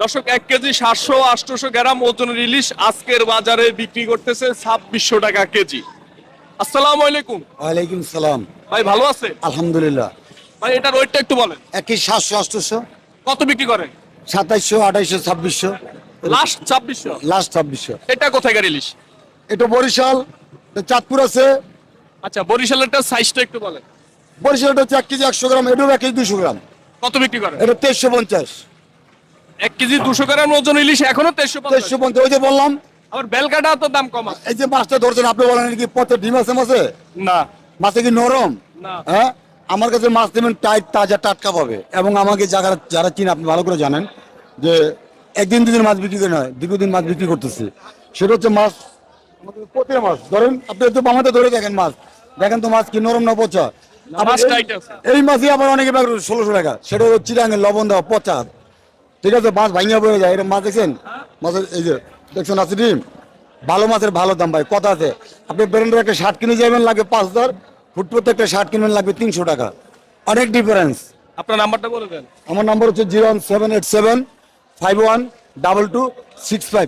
দর্শক এক কেজি সাতশো আটশোশো গ্রাম ওজনের ইলিশ আজকের বাজারে বিক্রি করতেছে ছাব্বিশশো টাকা কেজি। আসসালামু আলাইকুম। ওয়ালাইকুম সালাম। ভাই ভালো আছে আলহামদুলিল্লাহ। ভাই এটার ওয়েটটা একটু বলেন। একই সাতশো আটশোশো কত বিক্রি করেন? সাতাইশশো আঠাইশশো ছাব্বিশশো। লাস্ট ছাব্বিশশো? লাস্ট ছাব্বিশশো। এটা কোথায় ইলিশ এটা বরিশাল চাঁদপুর আছে। আচ্ছা বরিশালেরটা সাইজটা একটু বলেন। বরিশাল এটা হচ্ছে এক কেজি একশো গ্রাম এটাও এক কেজি দুশো গ্রাম। কত বিক্রি করেন? এটা তেইশশো পঞ্চাশ। এক কেজি দুশো গ্রাম ওজন ইলিশ এখনও তেইশশো তেইশশো পঞ্চাশ ওই যে বললাম। আবার বেলকাটা তো দাম কম আছে। এই যে মাছটা ধরছেন আপনি বলেন কি পথে ডিম আছে মাছে? না। মাছে কি নরম? না। হ্যাঁ? আমার কাছে মাছ দেবেন টাইট তাজা টাটকা পাবে। এবং আমাকে যারা যারা চিন আপনি ভালো করে জানেন যে একদিন দুদিন মাছ বিক্রি করে নয় দীর্ঘদিন মাছ বিক্রি করতেছি। সেটা হচ্ছে মাছ আমাদের মাছ। ধরেন আপনি তো আমাদের ধরে দেখেন মাছ। দেখেন তো মাছ কি নরম না পচা। এই- মাছই আবার অনেকে ষোলোশো টাকা। সেটা হচ্ছে চিরাঙের লবণ দেওয়া পচা। ঠিক আছে মাছ ভাঙিয়া পড়ে যায় এরকম মাছ দেখছেন? মাছের এই যে দেখছেন আছে ডিম ভালো মাছের ভালো দাম ভাই কথা আছে। আপনি ব্র্যান্ডের একটা শার্ট কিনে যাবেন লাগবে পাঁচ হাজার। ফুটপথে একটা শার্ট কিনবেন লাগবে তিনশো টাকা। অনেক ডিফারেন্স আপনার নাম্বারটা বলে দেন। আমার নাম্বার হচ্ছে zero one seven eight seven five one double two six five.